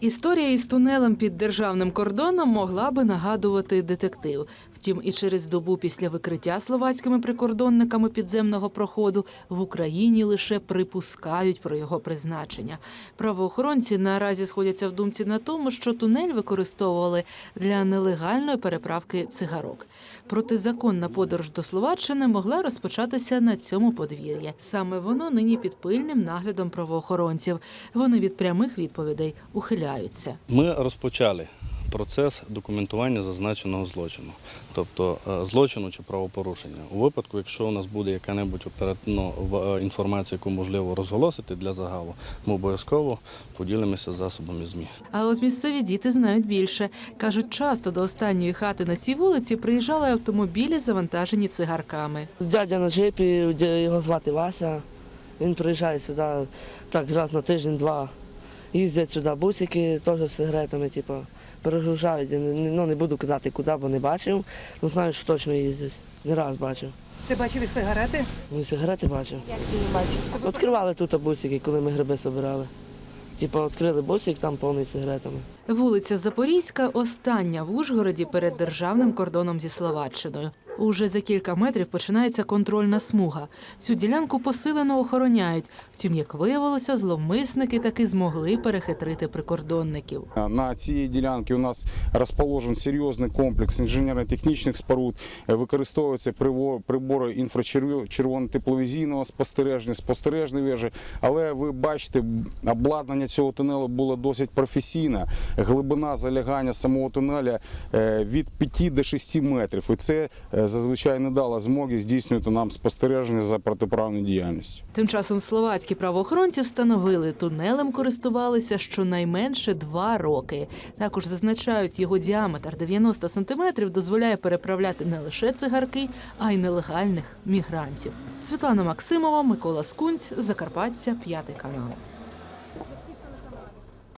Історія із тунелем під державним кордоном могла би нагадувати детектив. Втім, і через добу після викриття словацькими прикордонниками підземного проходу в Україні лише припускають про його призначення. Правоохоронці наразі сходяться в думці на тому, що тунель використовували для нелегальної переправки цигарок. Протизаконна подорож до Словаччини могла розпочатися на цьому подвір'ї. Саме воно нині під пильним наглядом правоохоронців. Вони від прямих відповідей ухиляються. Ми розпочали процес документування зазначеного злочину, тобто е, злочину чи правопорушення. У випадку, якщо у нас буде яка-небудь оперативна інформація, яку можливо розголосити для загалу, ми обов'язково поділимося засобами ЗМІ. А от місцеві діти знають більше. Кажуть, часто до останньої хати на цій вулиці приїжджали автомобілі, завантажені цигарками. Дядя на джипі, його звати Вася. Він приїжджає сюди так раз на тиждень-два. Їздять сюди бусики теж з сигаретами, типу, перегружають. Не- Ну, не буду казати куди, бо не бачив. Ну знаю, що точно їздять. Не раз бачив. Ти бачив і сигарети? Ну і сигарети бачив. Як ти не бачив? Відкривали тут бусики, коли ми гриби збирали. Типу, відкрили бусик, там повний сигаретами. Вулиця Запорізька остання в Ужгороді перед державним кордоном зі Словаччиною. Уже за кілька метрів починається контрольна смуга. Цю ділянку посилено охороняють. Втім, як виявилося, зловмисники таки змогли перехитрити прикордонників. На цій ділянці у нас розположен серйозний комплекс інженерно-технічних споруд. Е, Використовуються прибори інфрачервоно-тепловізійного спостереження, спостережні вежі. Але ви бачите, обладнання цього тунелю було досить професійне. Глибина залягання самого тунеля е, від 5 до 6 метрів. І це е, зазвичай не дало змоги здійснювати нам спостереження за протиправною діяльністю. Тим часом словацькі правоохоронці встановили, тунелем користувалися щонайменше два роки. Також зазначають, його діаметр 90 сантиметрів дозволяє переправляти не лише цигарки, а й нелегальних мігрантів. Світлана Максимова, Микола Скунць, Закарпаття, п'ятий канал.